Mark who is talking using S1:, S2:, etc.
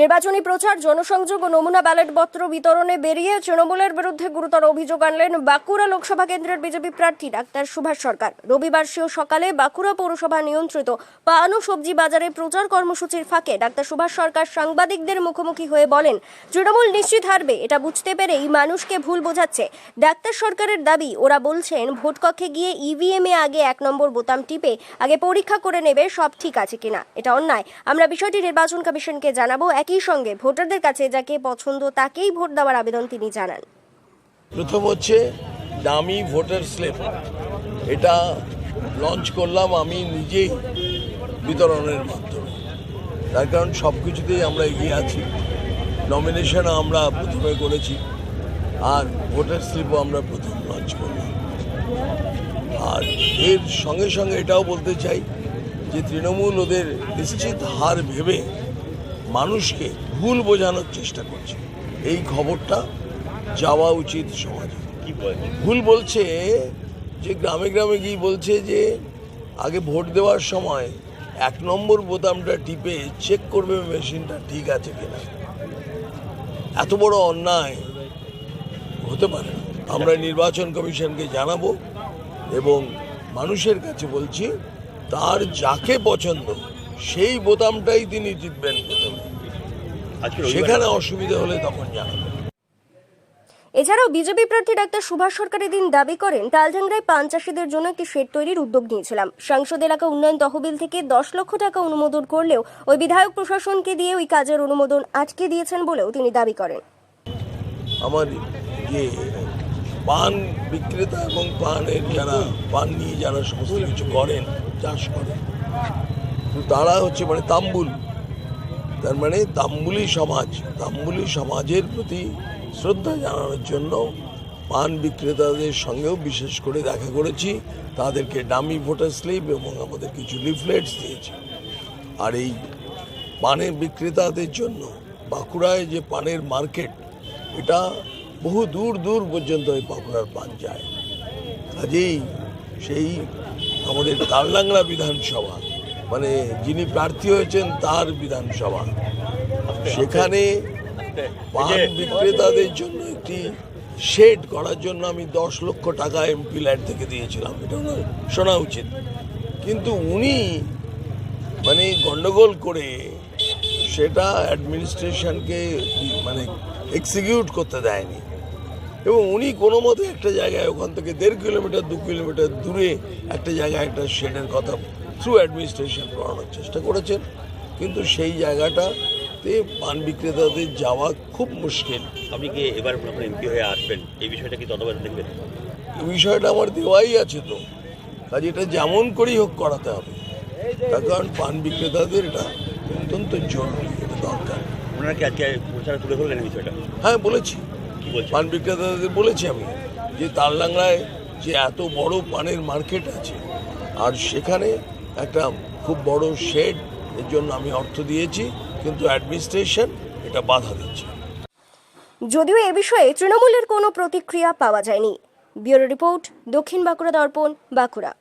S1: নির্বাচনী প্রচার, জনসংযোগ ও নমুনা ব্যালট পত্র বিতরণে বেরিয়ে তৃণমূলের বিরুদ্ধে গুরুতর অভিযোগ আনলেন বাঁকুড়া লোকসভা কেন্দ্রের বিজেপি প্রার্থী ডাক্তার সুভাষ সরকার। রবিবার সেও সকালে বাঁকুড়া পৌরসভা নিয়ন্ত্রিত পান সবজি বাজারে প্রচার কর্মসূচির ফাঁকে ডাক্তার সুভাষ সরকার সাংবাদিকদের মুখোমুখি হয়ে বলেন, তৃণমূল নিশ্চিত হারবে, এটা বুঝতে পেরেই মানুষকে ভুল বোঝাচ্ছে। ডাক্তার সরকারের দাবি, ওরা বলছেন ভোটকক্ষে গিয়ে ইভিএম এ আগে এক নম্বর বোতাম টিপে আগে পরীক্ষা করে নেবে সব ঠিক আছে কিনা। এটা অন্যায়। আমরা বিষয়টি নির্বাচন কমিশনকে জানাব। একই সঙ্গে ভোটারদের কাছে যাকে পছন্দ তাকেই ভোট দেওয়ার আবেদন তিনি জানান।
S2: প্রথম হচ্ছে দামি ভোটার স্লিপ এটা লঞ্চ করলাম আমি নিজেই বিতরণের মাধ্যমে। তার কারণ সব কিছুতেই আমরা এগিয়ে আছি। নমিনেশন আমরা প্রথমে করেছি আর ভোটার স্লিপও আমরা প্রথম লঞ্চ করলাম। আর এর সঙ্গে সঙ্গে এটাও বলতে চাই যে তৃণমূল ওদের নিশ্চিত হার ভেবে মানুষকে ভুল বোঝানোর চেষ্টা করছে। এই খবরটা যাওয়া উচিত সমাজে। ভুল বলছে যে গ্রামে গ্রামে গিয়ে বলছে যে আগে ভোট দেওয়ার সময় এক নম্বর বোতামটা টিপে চেক করবে মেশিনটা ঠিক আছে কিনা। এত বড় অন্যায় হতে পারে আমরা নির্বাচন কমিশনকে জানাব এবং মানুষের কাছে বলছি তার যাকে পছন্দ সেই বোতামটাই তিনি প্রথমে। সেখানে অসুবিধা হলে তখন জানাবেন।
S1: এছাড়াও বিজেপি প্রার্থী ডাক্তার সুভাষ সরকার দিন দাবি করেন তালজাংরায় পান চাষিদের জন্য একটি শেড তৈরির উদ্যোগ নিয়েছিলাম। সংসদ এলাকা উন্নয়ন তহবিল থেকে দশ লক্ষ টাকা অনুমোদন করলেও ওই বিধায়ক প্রশাসনকে দিয়ে ওই কাজের অনুমোদন আটকে দিয়েছেন বলেও তিনি দাবি করেন।
S2: আমার যে পান বিক্রেতা এবং পানের যারা পান নিয়ে যারা সমস্ত কিছু করেন চাষ করেন তারা হচ্ছে মানে তাম্বুল। তার মানে তাম্বুলি সমাজ, তাম্বুলি সমাজের প্রতি শ্রদ্ধা জানানোর জন্য পান বিক্রেতাদের সঙ্গেও বিশেষ করে দেখা করেছি। তাদেরকে ডামি ভোটার স্লিপ এবং আমাদের কিছু লিফলেটস দিয়েছি। আর এই পানের বিক্রেতাদের জন্য বাঁকুড়ায় যে পানের মার্কেট, এটা বহু দূর দূর পর্যন্ত এই বাঁকুড়ার পান যায়। কাজেই সেই আমাদের তারলাংরা বিধানসভা মানে যিনি প্রার্থী হয়েছেন তার বিধানসভা। সেখানে পান বিক্রেতাদের জন্য একটি শেড করার জন্য আমি দশ লক্ষ টাকা এমপি ল্যাড থেকে দিয়েছিলাম। এটা শোনা উচিত। কিন্তু উনি মানে গন্ডগোল করে সেটা অ্যাডমিনিস্ট্রেশনকে মানে এক্সিকিউট করতে দেয়নি। এবং উনি কোনো মতে একটা জায়গায় ওখান থেকে দেড় কিলোমিটার দু কিলোমিটার দূরে একটা জায়গায় একটা শেডের কথা থ্রু অ্যাডমিনিস্ট্রেশন করানোর চেষ্টা করেছেন। কিন্তু সেই জায়গাটাতে পান বিক্রেতাদের যাওয়া খুব মুশকিল।
S3: আপনি কি এবার আপনার এমপি হয়ে আসবেন? এই বিষয়টা কি ততবার দেখবেন?
S2: এই বিষয়টা আমার দেওয়াই আছে তো। কাজে এটা যেমন করেই হোক করাতে হবে। তার কারণ পান বিক্রেতাদের এটা অত্যন্ত জরুরি এটা দরকার।
S3: আপনারা কি আজকে প্রচারে তুলে ধরলেন এই বিষয়টা?
S2: হ্যাঁ বলেছি। পান বিক্রেতাদের বলেছি আমি যে তারলাংলায় যে এত বড় পানের মার্কেট আছে আর সেখানে একটা খুব বড় শেড এর জন্য আমি অর্থ দিয়েছি কিন্তু অ্যাডমিনিস্ট্রেশন এটা বাধা দিচ্ছে।
S1: যদিও এ বিষয়ে তৃণমূলের কোনো প্রতিক্রিয়া পাওয়া যায়নি। ব্যুরো রিপোর্ট দক্ষিণ বাঁকুড়া দর্পণ বাঁকুড়া।